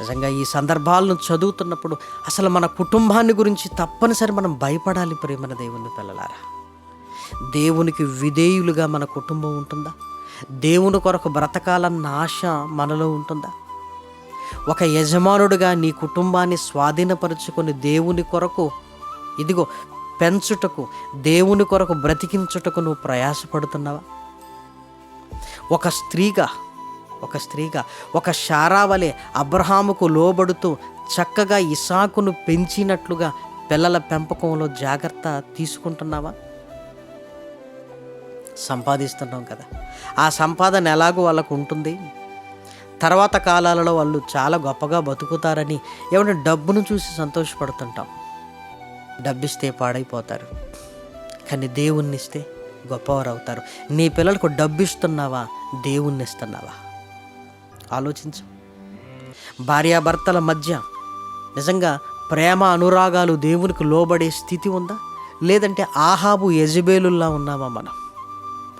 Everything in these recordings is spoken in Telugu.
నిజంగా ఈ సందర్భాలను చదువుతున్నప్పుడు అసలు మన కుటుంబాన్ని గురించి తప్పనిసరి మనం భయపడాలి ప్రేమన దేవుని పిల్లలారా. దేవునికి విధేయులుగా మన కుటుంబం ఉంటుందా? దేవుని కొరకు బ్రతకాలన్న ఆశ మనలో ఉంటుందా? ఒక యజమానుడిగా నీ కుటుంబాన్ని స్వాధీనపరుచుకొని దేవుని కొరకు ఇదిగో పెంచుటకు దేవుని కొరకు బ్రతికించుటకు నువ్వు ప్రయాసపడుతున్నావా? ఒక స్త్రీగా ఒక స్త్రీగా ఒక శారావలే అబ్రహాముకు లోబడుతూ చక్కగా ఇసాకును పెంచినట్లుగా పిల్లల పెంపకంలో జాగ్రత్త తీసుకుంటున్నావా? సంపాదిస్తున్నాం కదా. ఆ సంపాదన ఎలాగో వాళ్ళకు ఉంటుంది. తర్వాత కాలాలలో వాళ్ళు చాలా గొప్పగా బతుకుతారని ఏమైనా డబ్బును చూసి సంతోషపడుతుంటాం. డబ్బిస్తే పాడైపోతారు. కానీ దేవుణ్ణి ఇస్తే గొప్పవారు అవుతారు నీ పిల్లలకు డబ్బు ఇస్తున్నావా దేవుణ్ణి ఇస్తున్నావా ఆలోచించు. భార్యాభర్తల మధ్య నిజంగా ప్రేమ అనురాగాలు దేవునికి లోబడే స్థితి ఉందా? లేదంటే ఆహాబు యజబేలుల్లా ఉన్నామా మనం?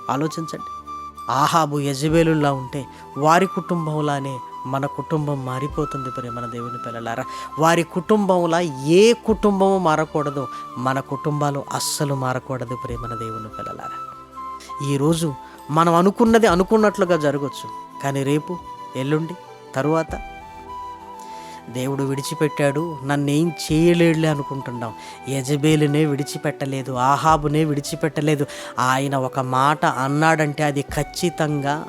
ఆలోచించండి. ఆహాబు యజబేలుల్లా ఉంటే వారి కుటుంబంలానే మన కుటుంబం మారిపోతుంది ప్రే మన దేవుని పిల్లలారా. వారి కుటుంబంలా ఏ కుటుంబము మారకూడదు మన కుటుంబాలు అస్సలు మారకూడదు ప్రే మన దేవుని పిల్లలారా. ఈరోజు మనం అనుకున్నది అనుకున్నట్లుగా జరగచ్చు. కానీ రేపు ఎల్లుండి తరువాత. దేవుడు విడిచిపెట్టాడు నన్నేం చేయలేడులే అనుకుంటున్నాం. యజబేలునే విడిచిపెట్టలేదు ఆహాబునే విడిచిపెట్టలేదు. ఆయన ఒక మాట అన్నాడంటే అది ఖచ్చితంగా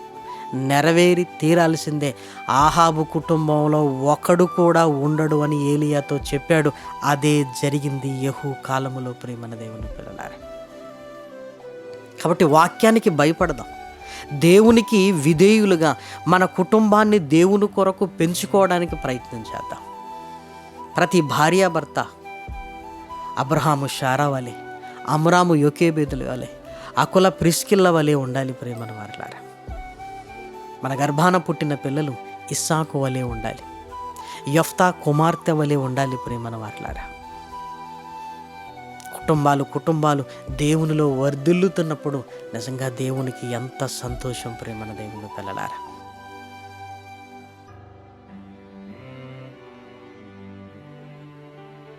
నెరవేరి తీరాల్సిందే. ఆహాబు కుటుంబంలో ఒకడు కూడా ఉండడు అని ఏలియాతో చెప్పాడు. అదే జరిగింది యహు కాలములో ప్రేమన దేవుని పిల్లలారా. కాబట్టి వాక్యానికి భయపడదాం. దేవునికి విధేయులుగా మన కుటుంబాన్ని దేవుని కొరకు పెంచుకోవడానికి ప్రయత్నం చేద్దాం. ప్రతి భార్యాభర్త అబ్రహాము షారా అమరాము యొకేబేదులు వలె అకుల ప్రిస్కిల్ల వలె ఉండాలి ప్రేమను వారలారా. మన గర్భాన పుట్టిన పిల్లలు ఇస్సాకు వలె ఉండాలి యఫ్తా కుమార్తె వలె ఉండాలి ప్రేమను వారలారా. కుటుంబాలు కుటుంబాలు దేవునిలో వర్ధిల్లుతున్నప్పుడు నిజంగా దేవునికి ఎంత సంతోషం ప్రేమన దేవుని పిల్లలారా?